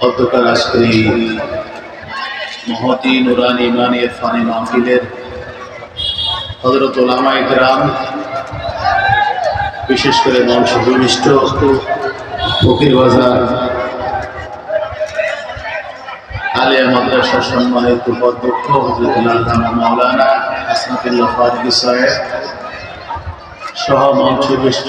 অধ্যকার আজকের মহতি নুরানি ইমানি ইরফানি মাহফিলের হজরত ওলামা ইকরাম বিশেষ করে মঞ্চ ফকির বাজার আলিয়া মাদ্রাসা সম্মানিত উপাধ্যক্ষ হজরতুল্লাহ মাওলানা আসনাতুল্লাহ ফারুকি সাহেব সহ মঞ্চ বিষ্ট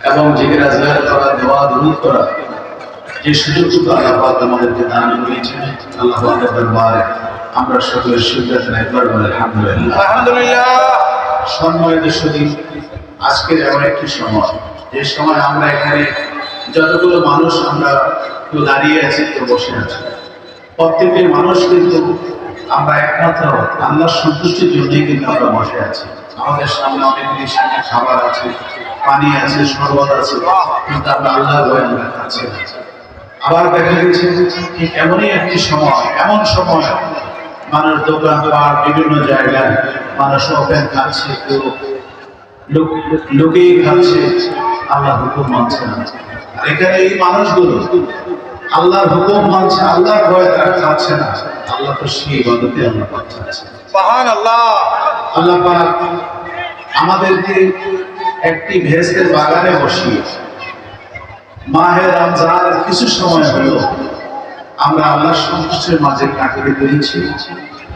এবং জিকির আজগার করা দোয়া দরুদ করা যে সুযোগটুকু আল্লাহ পাক আমাদেরকে দান করেছেন আল্লাহ পাকের দরবারে আমরা সকলের সুবিধা আলহামদুলিল্লাহ। আলহামদুলিল্লাহ। সম্মানিত সুদী আজকের এমন একটি সময় যে সময় আমরা এখানে যতগুলো মানুষ আমরা কেউ দাঁড়িয়ে আছি কেউ বসে আছি। প্রত্যেকটি মানুষ কিন্তু আমরা একমাত্র আল্লাহর সন্তুষ্টির জন্যই কিন্তু আমরা বসে আছি। আমাদের সামনে অনেকগুলি সামনে খাবার আছে, পানি আছে, শরবত আছে, কিন্তু আমরা আল্লাহর ভয় আমরা আবার দেখা গেছে ঠিক এমনই একটি সময়, এমন সময় মানুষ দোকান পাট বিভিন্ন জায়গায় মানুষ ওপেন খাচ্ছে কেউ লোকেই খাচ্ছে আল্লাহ হুকুম মানছে না। এখানে এই মানুষগুলো আল্লাহর হুকুম মানছে, আল্লাহর ভয় তারা খাচ্ছে না। আল্লাহ তো সেই ইবাদতে আল্লাহ পাক চাচ্ছে। আল্লাহ আল্লাহ পাক আমাদেরকে একটি ভেস্তের বাগানে বসিয়ে মাহে রমজানের কিছু সময় হলো, আমরা আল্লাহ সন্তুষ্টের মাঝে কাটিয়ে পেরেছি।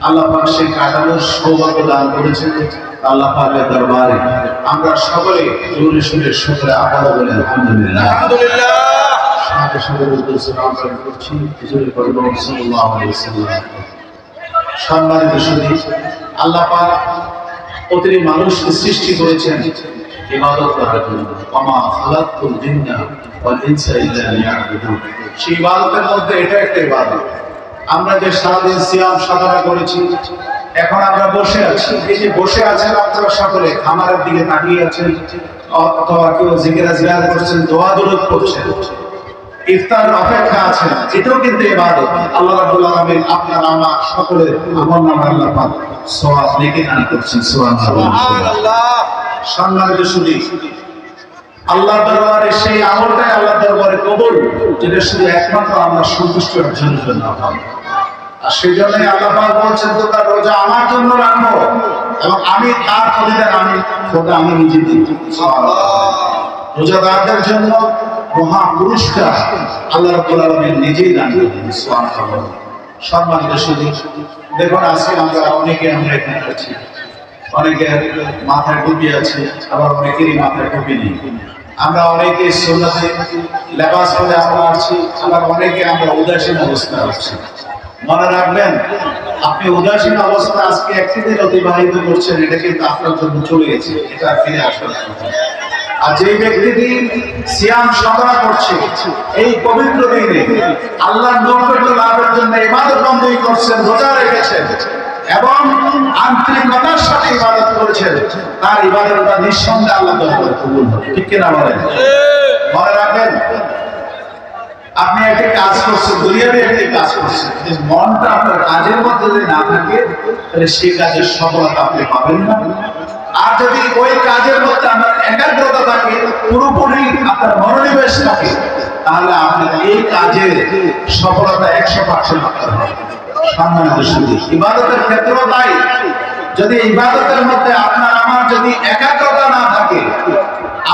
আল্লাহ পাক সেই কাটানোর সৌভাগ্য দান করেছেন। আল্লাহ পাকের দরবারে আমরা সকলে জোরে সুরে শুকরে আপাদা বলে আলহামদুলিল্লাহ। সাথে সাথে করছি সম্মানিত সুধী আল্লাহ প্রতিটি মানুষকে সৃষ্টি করেছেন ইবাদত করার জন্য। খালাকতুল জিন্না ওয়াল ইনসা ইল্লা লিয়াবুদুন। সেই ইবাদতের মধ্যে এটা একটা ইবাদত। আমরা যে সারাদিন সিয়াম সাধনা করেছি, এখন আমরা বসে আছি। এই যে বসে আছেন আপনারা সকলে, খামারের দিকে তাকিয়ে আছেন, অথবা কেউ জিকিরা জিয়ার করছেন, দোয়া দরুদ করছেন ইফতার অপেক্ষা আছেন, এটাও কিন্তু ইবাদত। আল্লাহ রাব্বুল আলামিন আপনার আমার সকলের আল্লাহ পাক সওয়াব দান করছেন সুবহানাল্লাহ। আল্লাহ সম্মানিত শুধু আল্লাহ দরবারে সেই আমলটাই আল্লাহ দরবারে কবুল যেটা শুধু একমাত্র আমরা সন্তুষ্ট অর্জনের জন্য আর সেই জন্যই আল্লাহ বলছেন তো তার রোজা আমার জন্য রাখো এবং আমি তার প্রতিদান আমি খোদা আমি নিজে দিই। রোজাদারদের জন্য মহা পুরস্কার আল্লাহ রাব্বুল আলামিন নিজেই দান করেন সম্মানিত শুধু দেখুন, আজকে আমরা অনেকে আমরা এখানে আছি। অনেকের মাথায় টুপি আছে, আবার অনেকেরই মাথায় টুপি নেই। আমরা অনেকে সোনাতে লেবাস পরে আমরা আছি, আবার অনেকে আমরা উদাসীন অবস্থা আছি। মনে রাখবেন, আপনি উদাসীন অবস্থা আজকে একটি দিন অতিবাহিত করছেন, এটা কিন্তু আপনার জন্য চলে গেছে, এটা ফিরে আসবে। আর সিয়াম সাধনা করছে। এই পবিত্র দিনে নৈকট্য লাভের জন্য বন্দী করছেন, রোজা এবং আন্তরিকতার সাথে ইবাদত তার ইবাদতটা নিঃসন্দেহে আল্লাহ ঠিক কিনা বলেন? মনে রাখবেন, আপনি একটি কাজ করছেন, দুনিয়াতে একটি কাজ করছেন মনটা আপনার কাজের মধ্যে যদি না থাকে, তাহলে সেই কাজের সফলতা আপনি পাবেন না। আর যদি ওই কাজের মধ্যে আপনার একাগ্রতা থাকে, পুরোপুরি আপনার মনোনিবেশ থাকে, তাহলে আপনার এই কাজের সফলতা একশো পার্সেন্ট ইবাদতের ক্ষেত্রেও তাই। যদি ইবাদতের মধ্যে আপনার, আমার যদি একাগ্রতা না থাকে,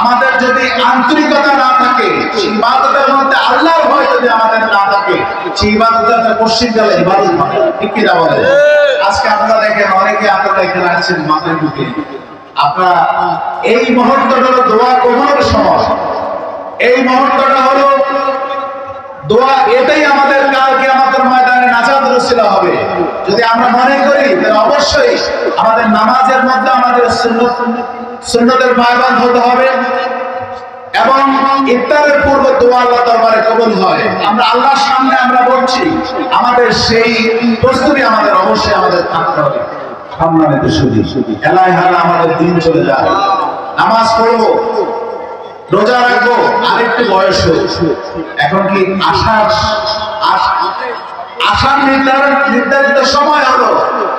আমাদের যদি আন্তরিকতা না থাকে ইবাদতের মধ্যে আল্লাহর ভয় যদি আমাদের না থাকে সেই ইবাদতের পশ্চিম গেলে ইবাদত ঠিক কি বলে আজকে আপনারা দেখেন, অনেকে আপনারা এখানে আছেন মাথায় ঢুকে আপনারা, এই মুহূর্তটা হলো দোয়া কবুলের সময়। এই মুহূর্তটা হলো দোয়া, এটাই আমাদের কালকে আমাদের ময়দানে নাজাদ রসিলা হবে। যদি আমরা মনে করি, তাহলে অবশ্যই আমাদের নামাজের মধ্যে আমাদের সুন্নত, সুন্নতের পায়বান হতে হবে এবং ইফতারের পূর্ব দোয়া আল্লাহ দরবারে কবুল হয়। আমরা আল্লাহর সামনে আমরা বলছি, আমাদের সেই প্রস্তুতি আমাদের অবশ্যই আমাদের থাকতে হবে। এলাই হারা আমাদের দিন চলে যায়। নামাজ পড়ব রোজা রাখব আরেকটু বয়স এখন কি আশার আশার নির্ধারণ নির্ধারিত সময় হলো।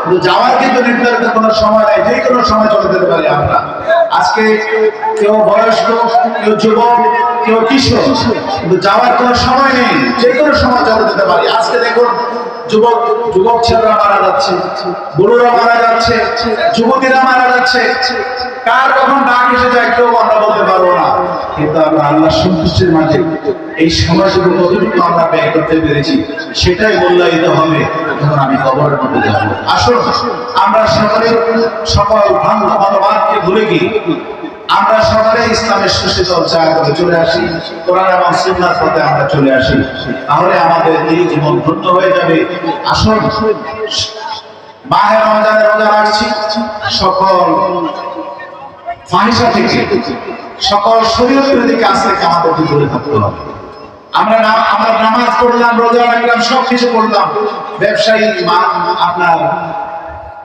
কিন্তু যাওয়ার কিন্তু নির্ধারিত কোনো সময় নাই, যে কোনো সময় চলে যেতে পারি আমরা। আজকে কেউ বয়স্ক, কেউ যুবক, কেউ কিশোর, কিন্তু যাওয়ার কোনো সময় নেই, যে কোনো সময় চলে যেতে পারি। আজকে দেখুন যুবক যুবক ছেলেরা মারা যাচ্ছে, বুড়োরা মারা যাচ্ছে, যুবতীরা মারা যাচ্ছে। কার কখন ডাক এসে যায় কেউ আমরা বলতে পারব না। কিন্তু আমরা আল্লাহ সন্তুষ্টির মাঝে এই সময়টুকু কতটুকু আমরা ব্যয় করতে পেরেছি, সেটাই মূল্যায়িত হবে যখন আমি কবরের মধ্যে যাব। আসুন, আমরা সকলে সকল ভ্রান্ত মতবাদকে ভুলে গিয়ে আমরা সকালে ইসলামের সুশীত চর্চা করে চলে আসি, কোরআন এবং সুন্নার পথে আমরা চলে আসি। তাহলে আমাদের এই জীবন ধন্য হয়ে যাবে। আসুন, মাহে রমজানে রোজা রাখছি। সকল ফাহিসা থেকে, সকল শরীর দিকে আজ থেকে দূরে থাকতে হবে। আমরা আমরা নামাজ পড়লাম, রোজা রাখলাম সব কিছু করলাম। ব্যবসায়ী আপনার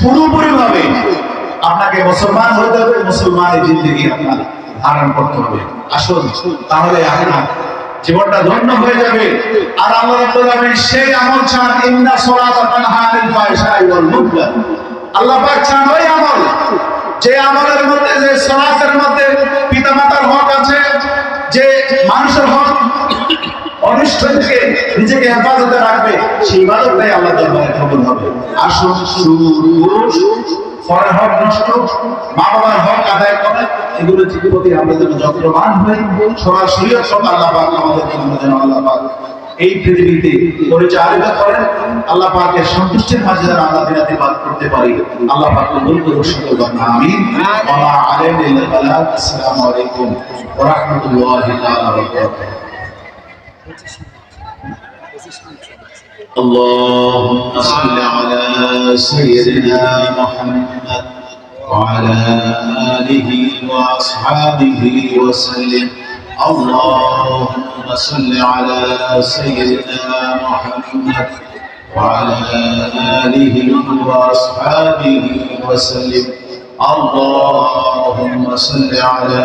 পুরোপুরি ভাবে আপনাকে মুসলমান হতে হবে, মুসলমানের জিন্দগি আপনার ধারণ করতে হবে। আসুন, তাহলে আপনার জীবনটা ধন্য হয়ে যাবে। আর আল্লাহ রাব্বুল আলামিন সেই আমল চান ইন্না সালাতা তানহা আনিল ফাহশাই ওয়াল মুনকার। আল্লাহ পাক চান ওই আমল, যে আমলের মধ্যে, যে সালাতের মধ্যে পিতামাতার হক আছে, যে মানুষের হক অনিষ্ট থেকে নিজেকে হেফাজতে রাখবে সেই ইবাদতটাই আল্লাহ দরবারে কবুল হবে। আসুন পরের হক নষ্ট মা বাবার হক আদায় করে এগুলো প্রতি আমরা যেন যত্নবান হই সরাসরি সব আল্লাহ পাক আমাদেরকে আমরা যেন আল্লাহ পাক এই পৃথিবীতে পরিচালিত করেন আল্লাহ পাকের সন্তুষ্টির মাঝে যেন আল্লাহ দিনাতে বাদ করতে পারি। আল্লাহ পাক কবুল করুন সকল আমিন। ওয়া আসসালামু আলাইকুম ওয়া রাহমাতুল্লাহি তাআলা ওয়া বারাকাতুহু। اللهم صل على سيدنا محمد وعلى آله وأصحابه وسلم. اللهم صل على سيدنا محمد وعلى آله وأصحابه وسلم. اللهم صل على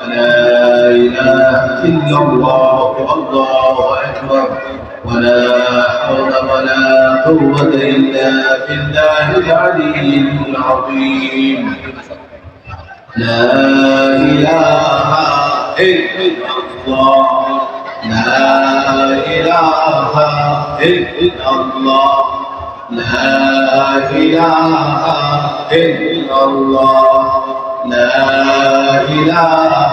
ولا إله إلا الله والله أكبر. ولا حول ولا قوة إلا بالله العلي العظيم. لا إله إلا الله. لا إله إلا الله. لا إله إلا الله. لا إله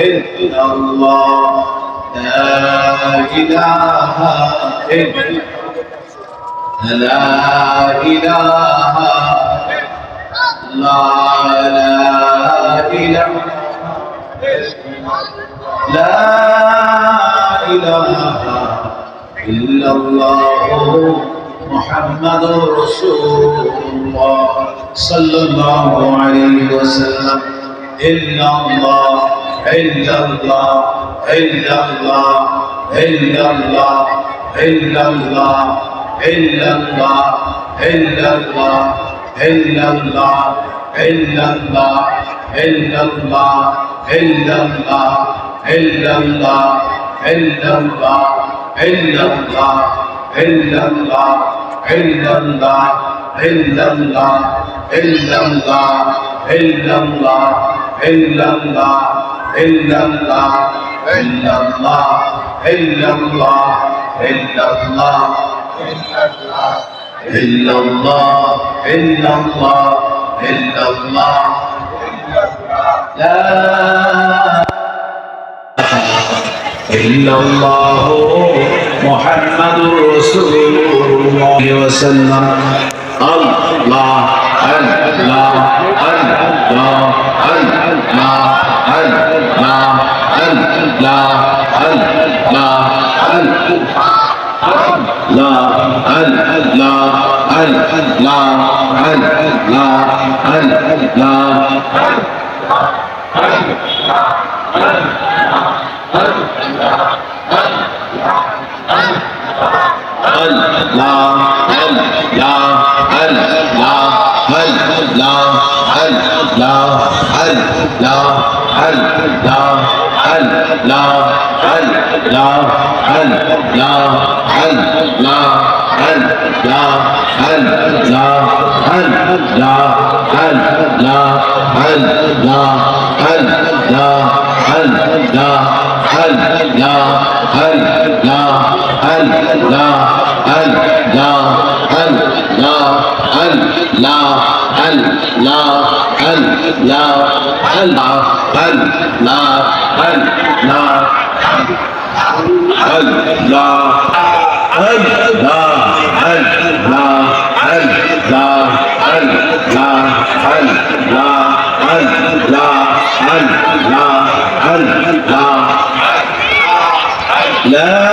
إلا الله. لا إله إلا لا إله لا لا لا إله إلا الله. محمد رسول الله صلى الله عليه وسلم إلا الله إلا الله إلا الله إلا الله إلا الله إلا الله إلا الله إلا الله إلا الله إلا الله إلا الله إلا الله إلا الله إلا الله إلا الله illallah illallah illallah illallah illallah illallah illallah illallah illallah illallah illallah illallah la illallah الله إلا الله إلا الله الله الله الله محمد رسول الله وسلم الله الله الله الله الله الله الله لا ال لا ال لا ال لا ال لا ال لا ال لا هل لا هل لا هل لا لا